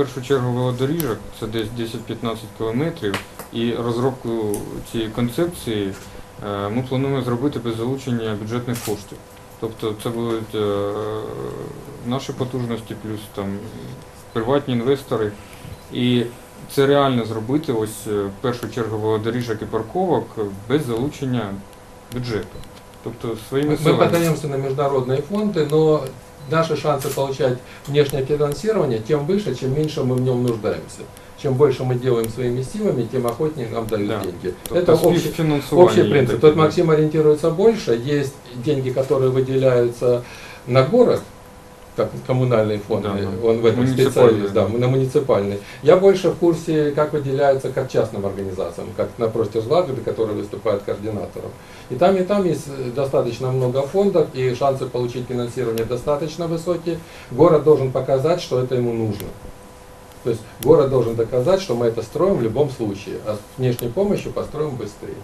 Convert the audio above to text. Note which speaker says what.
Speaker 1: першу чергу велодоріжок, це десь 10-15 кілометрів, і розробку цієї концепції е, ми плануємо зробити без залучення бюджетних коштів. Тобто це будуть е, наші потужності, плюс там приватні інвестори. І це реально зробити ось е, в першу чергу велодоріжок і парковок без залучення бюджету. Тобто своїми
Speaker 2: Мы мы
Speaker 1: силами.
Speaker 2: подаемся на международные фонды, но наши шансы получать внешнее финансирование тем выше, чем меньше мы в нем нуждаемся. Чем больше мы делаем своими силами, тем охотнее нам дают
Speaker 1: Да.
Speaker 2: деньги.
Speaker 1: Тобто
Speaker 2: Это общий,
Speaker 1: співфінансування
Speaker 2: общий
Speaker 1: є
Speaker 2: принцип.
Speaker 1: таке,
Speaker 2: Тут
Speaker 1: да.
Speaker 2: Максим ориентируется больше. Есть деньги, которые выделяются на город, как коммунальные фонды,
Speaker 1: Да, да.
Speaker 2: он в этом специалист, да, на муниципальный. Я больше в курсе, как выделяются как частным организациям, как напротив Злагоды, который выступает координатором. И там, и там есть э, достаточно много фондов, и шансы получить финансирование достаточно высокие. Город должен показать, что это ему нужно. То есть город должен доказать, что мы это строим в любом случае, а с внешней помощью построим быстрее.